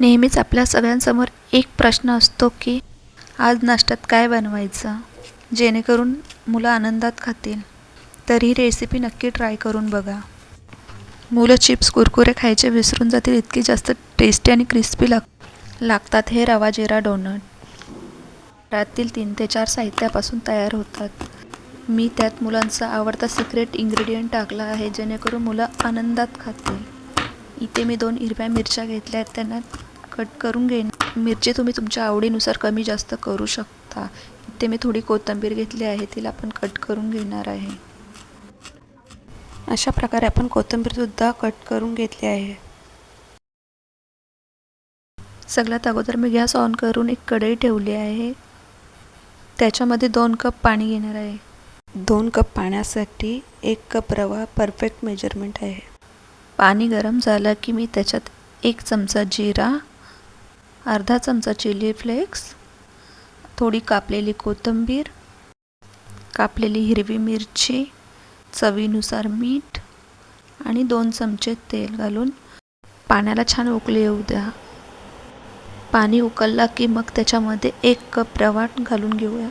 नेहमीच आपल्या सगळ्यांसमोर एक प्रश्न असतो की आज नाश्त्यात काय बनवायचं? जेणेकरून मुलं आनंदात खातील. तर ही रेसिपी नक्की ट्राय करून बघा. मुलं चिप्स कुरकुरे खायचे विसरून जातील इतकी जास्त टेस्टी आणि क्रिस्पी लाग लागतात हे रवा जिरा डोनट रातील तीन ते चार साहित्यापासून तयार होतात. मी त्यात मुलांचा आवडता सिक्रेट इंग्रेडियंट टाकला आहे जेणेकरून मुलं आनंदात खातील. इथे मी दोन हिरव्या मिरच्या घेतल्या आहेत त्यांना कट करून घेईन. मिरची तुम्ही तुमच्या आवडीनुसार कमी जास्त करू शकता. इथे मी थोडी कोथिंबीर घेतली आहे तिला आपण कट करून घेणार आहे. अशा प्रकारे आपण कोथिंबीरसुद्धा कट करून घेतली आहे. सगळ्यात अगोदर मी गॅस ऑन करून एक कढई ठेवली आहे. त्याच्यामध्ये दोन कप पाणी घेणार आहे. दोन कप पाण्यासाठी एक कप रवा परफेक्ट मेजरमेंट आहे. पाणी गरम झालं की मी त्याच्यात एक चमचा जिरा अर्धा चमचा चिली फ्लेक्स थोडी कापलेली कोथिंबीर कापलेली हिरवी मिरची चवीनुसार मीठ आणि दोन चमचे तेल घालून पाण्याला छान उकळी येऊ द्या. पाणी उकळला की मग त्याच्यामध्ये एक कप रवा घालून घेऊया.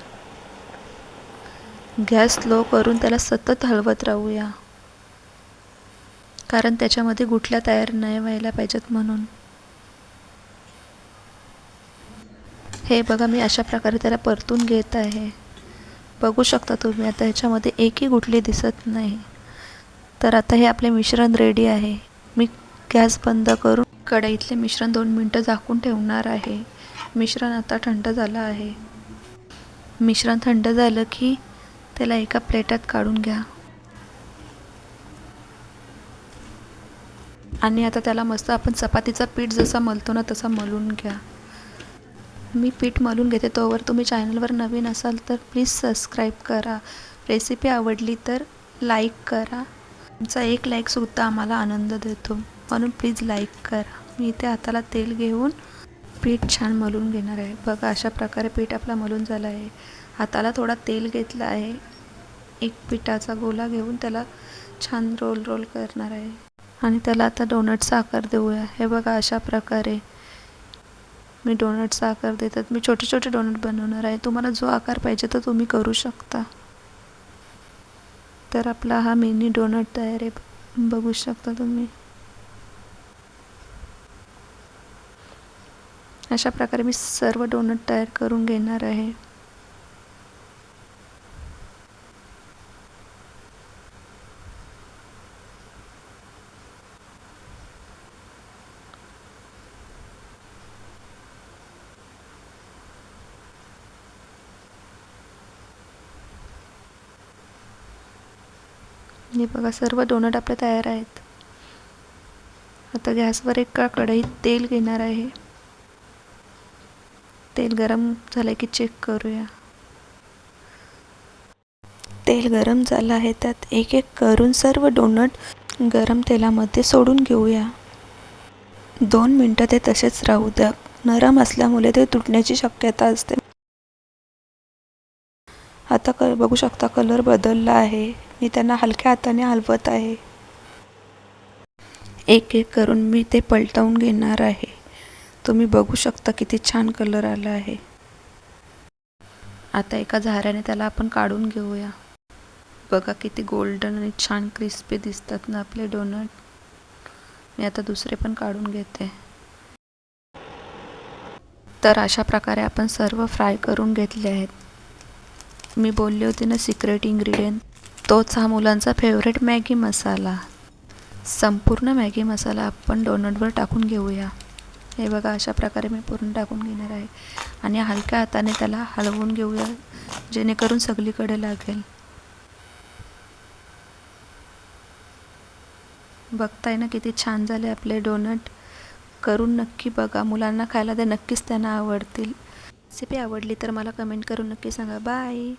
गॅस स्लो करून त्याला सतत हलवत राहूया. कारण त्याच्यामध्ये गुठल्या तयार नाही व्हायला पाहिजेत म्हणून. हे बघा मी अशा प्रकारे त्याला परतून घेत आहे. बघू शकता तुम्ही आता ह्याच्यामध्ये एकही गुठली दिसत नाही. तर आता हे आपले मिश्रण रेडी आहे. मी गॅस बंद करून कढईतले मिश्रण दोन मिनटं झाकून ठेवणार आहे. मिश्रण आता थंड झालं आहे. मिश्रण थंड झालं की त्याला एका प्लेटात काढून घ्या. आणि आता त्याला मस्त आपण चपातीचा पीठ जसा मलतो ना तसा मलून घ्या. मी पीठ मलून घेते तोवर तुम्ही चॅनलवर नवीन असाल तर प्लीज सबस्क्राईब करा. रेसिपी आवडली तर लाईक करा. तुमचा एक लाईकसुद्धा आम्हाला आनंद देतो. म्हणून प्लीज लाईक करा. मी इथे हाताला तेल घेऊन पीठ छान मलून घेणार आहे. बघा अशा प्रकारे पीठ आपला मलून झाला आहे. हाताला थोडा तेल घेतला आहे. एक पिठाचा गोला घेऊन त्याला छान रोल रोल करणार आहे. आणि त्याला आता डोनटचा आकार देऊया. हे बघा अशा प्रकारे. मी डोनटचा आकार देतात. मी छोटे छोटे डोनट बनवणार आहे. तुम्हाला जो आकार पाहिजे तो तुम्ही करू शकता. तर आपला हा मिनी डोनट तयार आहे. बघू शकता तुम्ही. अशा प्रकारे मी सर्व डोनट तयार करून घेणार आहे. हे बघा सर्व डोनट आपले तयार आहेत. आता गॅसवर एका कढईत तेल घेणार आहे. तेल गरम झालं की चेक करूया. तेल गरम झालं आहे त्यात एक एक करून सर्व डोनट गरम तेलामध्ये सोडून घेऊया. दोन मिनटं ते तसेच राहू द्या. नरम असल्यामुळे ते तुटण्याची शक्यता असते. आता क बघू शकता कलर बदलला आहे. मी त्यांना हलक्या हाताने हलवत आहे. एक एक करून मी ते पलटवून घेणार आहे. तुम्ही बघू शकता किती छान कलर आला आहे. आता एका झाऱ्याने त्याला आपण काढून घेऊया. बघा किती गोल्डन आणि छान क्रिस्पी दिसतात ना आपले डोनट मी आता दुसरे पण काढून घेते. तर अशा प्रकारे आपण सर्व फ्राय करून घेतले आहेत. मी बोलली होती ना सिक्रेट इन्ग्रेडियंट तोच हा मुलांचा फेवरेट मॅगी मसाला. संपूर्ण मॅगी मसाला आपण डोनटवर टाकून घेऊया. हे बघा अशा प्रकारे मी पूर्ण टाकून घेणार आहे. आणि हलक्या हाताने त्याला हलवून घेऊया जेणेकरून सगळीकडे लागेल. बघताय ना किती छान झाले आपले डोनट करून नक्की बघा. मुलांना खायला ते नक्कीच त्यांना आवडतील. रेसिपी आवडली तर मला कमेंट करून नक्की सांगा. बाय